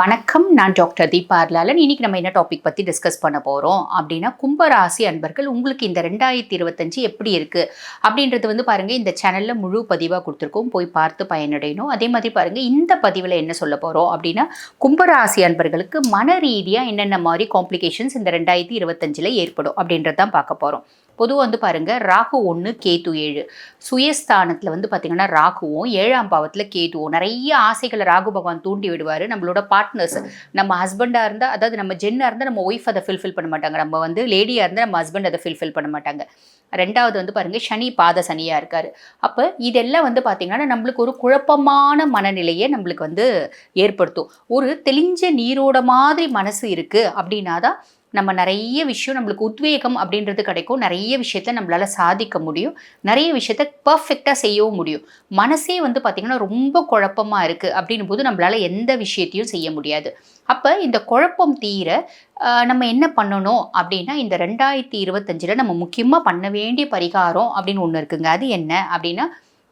வணக்கம். நான் டாக்டர் தீபா அர்லாலன். இன்னைக்கு நம்ம என்ன டாபிக் பற்றி டிஸ்கஸ் பண்ண போகிறோம் அப்படின்னா கும்பராசி அன்பர்கள் உங்களுக்கு இந்த ரெண்டாயிரத்தி இருபத்தஞ்சு எப்படி இருக்குது அப்படின்றது வந்து பாருங்கள் இந்த சேனலில் முழு பதிவாக கொடுத்துருக்கோம். போய் பார்த்து பயனடையணும். அதே மாதிரி பாருங்கள் இந்த பதிவில் என்ன சொல்ல போகிறோம் அப்படின்னா கும்பராசி அன்பர்களுக்கு மன ரீதியாக என்னென்ன மாதிரி காம்ப்ளிகேஷன்ஸ் இந்த ரெண்டாயிரத்தி இருபத்தஞ்சில் ஏற்படும் அப்படின்றது தான் பார்க்க போகிறோம் பொதுவாக வந்து பாருங்கள் ராகு ஒன்று கேத்து ஏழு. சுயஸ்தானத்தில் வந்து பார்த்திங்கன்னா ராகுவும் ஏழாம் பாவத்தில் கேத்துவும் நிறைய ஆசைகளை ராகு பகவான் தூண்டி விடுவார். நம்மளோட பார்ட்னர்ஸ் நம்ம ஹஸ்பண்டாக இருந்தால் அதாவது நம்ம ஜென்னாக இருந்தால் நம்ம ஒய்ஃப் அதை ஃபில்ஃபில் பண்ண மாட்டாங்க. நம்ம வந்து லேடியாக இருந்தால் நம்ம ஹஸ்பண்ட் அதை ஃபில்ஃபில் பண்ண மாட்டாங்க. ரெண்டாவது வந்து பாருங்கள் சனி பாத சனியாக இருக்கார். அப்போ இதெல்லாம் வந்து பார்த்திங்கன்னா நம்மளுக்கு ஒரு குழப்பமான மனநிலையை நம்மளுக்கு வந்து ஏற்படுத்தும். ஒரு தெளிஞ்ச நீரோட மாதிரி மனசு இருக்குது அப்படின்னா தான் நம்ம நிறைய விஷயம் நம்மளுக்கு உத்வேகம் அப்படின்றது கிடைக்கும். நிறைய விஷயத்த நம்மளால் சாதிக்க முடியும். நிறைய விஷயத்த பர்ஃபெக்டாக செய்யவும் முடியும். மனசே வந்து பார்த்திங்கன்னா ரொம்ப குழப்பமாக இருக்குது அப்படின்னும் போது நம்மளால் எந்த விஷயத்தையும் செய்ய முடியாது. அப்போ இந்த குழப்பம் தீர நம்ம என்ன பண்ணணும் அப்படின்னா இந்த ரெண்டாயிரத்தி இருபத்தஞ்சில் நம்ம முக்கியமாக பண்ண வேண்டிய பரிகாரம் அப்படின்னு ஒன்று இருக்குங்க. அது என்ன அப்படின்னா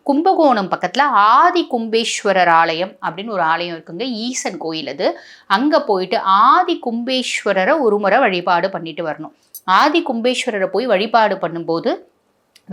கும்பகோணம் பக்கத்தில் ஆதி கும்பேஸ்வரர் ஆலயம் அப்படின்னு ஒரு ஆலயம் இருக்குங்க ஈசன் கோயில் அது. அங்கே போயிட்டு ஆதி கும்பேஸ்வரரை ஒரு முறை வழிபாடு பண்ணிட்டு வரணும். ஆதி கும்பேஸ்வரரை போய் வழிபாடு பண்ணும்போது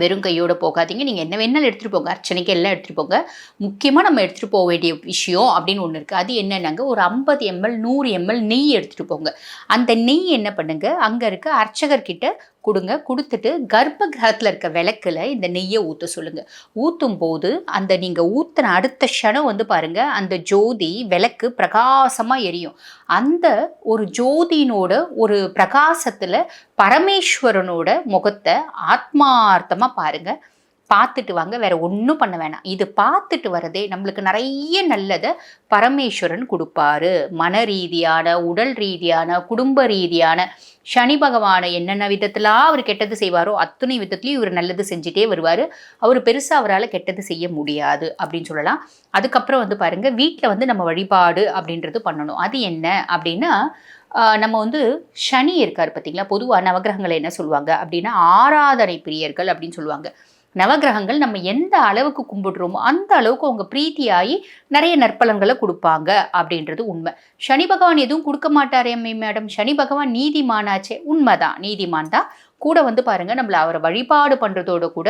வெறும் கையோடு போகாதீங்க. நீங்கள் என்ன வேணாலும் எடுத்துகிட்டு போங்க அர்ச்சனைக்கு எல்லாம் எடுத்துகிட்டு போங்க. முக்கியமாக நம்ம எடுத்துகிட்டு போக வேண்டிய விஷயம் அப்படின்னு ஒன்று இருக்குது அது என்னென்னாங்க ஒரு ஐம்பது எம்எல் நூறு எம்எல் நெய் எடுத்துகிட்டு போங்க. அந்த நெய் என்ன பண்ணுங்க அங்கே இருக்க அர்ச்சகர்கிட்ட கொடுங்க. கொடுத்துட்டு கர்ப்ப கிரகத்தில் இருக்க விளக்கில் இந்த நெய்யை ஊற்ற சொல்லுங்கள் ஊற்றும் போது அந்த நீங்கள் ஊற்றின அடுத்த க்ஷணம் வந்து பாருங்கள் அந்த ஜோதி விளக்கு பிரகாசமாக எரியும். அந்த ஒரு ஜோதியினோட ஒரு பிரகாசத்தில் பரமேஸ்வரனோட முகத்தை ஆத்மார்த்தமாக பாருங்கள் பார்த்துட்டு வாங்க வேற ஒன்றும் பண்ண வேணாம். இது பார்த்துட்டு வரதே நம்மளுக்கு நிறைய நல்லதை பரமேஸ்வரன் கொடுப்பாரு. மன ரீதியான உடல் ரீதியான குடும்ப ரீதியான சனி பகவானை என்னென்ன விதத்திலாம் அவர் கெட்டது செய்வாரோ அத்தனை விதத்துலையும் இவர் நல்லது செஞ்சுட்டே வருவார். அவர் பெருசாக அவரால் கெட்டது செய்ய முடியாது அப்படின்னு சொல்லலாம். அதுக்கப்புறம் வந்து பாருங்கள் வீட்டில் வந்து நம்ம வழிபாடு அப்படின்றது பண்ணணும். அது என்ன அப்படின்னா நம்ம வந்து சனி இருக்கார் பார்த்தீங்களா பொதுவாக நவகிரகங்களை என்ன சொல்லுவாங்க அப்படின்னா ஆராதனை பிரியர்கள் அப்படின்னு சொல்லுவாங்க. நவகிரகங்கள் நம்ம எந்த அளவுக்கு கும்பிடுறோமோ அந்த அளவுக்கு அவங்க பிரீத்தியாகி நிறைய நற்பலன்களை கொடுப்பாங்க அப்படின்றது உண்மை. சனி பகவான் எதுவும் கொடுக்க மாட்டாரே மேடம். சனி பகவான் நீதிமானாச்சே. உண்மைதான். நீதிமான் தான். கூட வந்து பாருங்க நம்மளை அவரை வழிபாடு பண்ணுறதோட கூட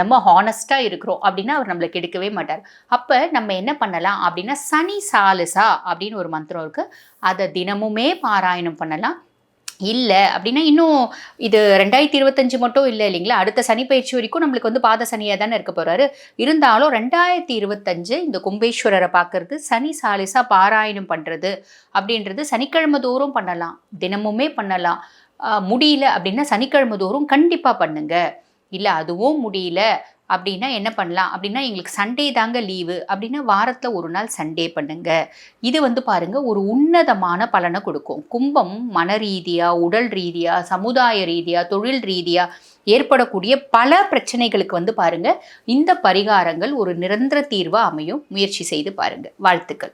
நம்ம ஹானஸ்டாக இருக்கிறோம் அப்படின்னா அவர் நம்மளை கெடுக்கவே மாட்டார். அப்போ நம்ம என்ன பண்ணலாம் அப்படின்னா சனி சாலுசா அப்படின்னு ஒரு மந்திரம் இருக்குது அதை தினமுமே பாராயணம் பண்ணலாம். இல்லை. அப்படின்னா இன்னும் இது ரெண்டாயிரத்தி இருபத்தஞ்சு மட்டும் இல்லை இல்லைங்களா? அடுத்த சனி பயிற்சி வரைக்கும் நம்மளுக்கு வந்து பாத சனியாக தானே இருக்க போகிறாரு இருந்தாலும் ரெண்டாயிரத்தி இருபத்தஞ்சு இந்த கும்பேஸ்வரரை பார்க்கறது சனி சாலிசாக பாராயணம் பண்ணுறது அப்படின்றது சனிக்கிழமை தோறும் பண்ணலாம். தினமுமே பண்ணலாம். முடியல அப்படின்னா சனிக்கிழமை தோறும் கண்டிப்பாக பண்ணுங்கள் இல்லை அதுவும் முடியல. அப்படின்னா என்ன பண்ணலாம்? அப்படின்னா எங்களுக்கு சண்டே தாங்க லீவு அப்படின்னா வாரத்தில் ஒரு நாள் சண்டே பண்ணுங்க. இது வந்து பாருங்க ஒரு உன்னதமான பலனை கொடுக்கும். கும்பம் மன ரீதியாக உடல் ரீதியாக சமுதாய ரீதியாக தொழில் ரீதியாக ஏற்படக்கூடிய பல பிரச்சனைகளுக்கு வந்து பாருங்க இந்த பரிகாரங்கள் ஒரு நிரந்தர தீர்வாக அமையும். முயற்சி செய்து பாருங்க. வாழ்த்துக்கள்.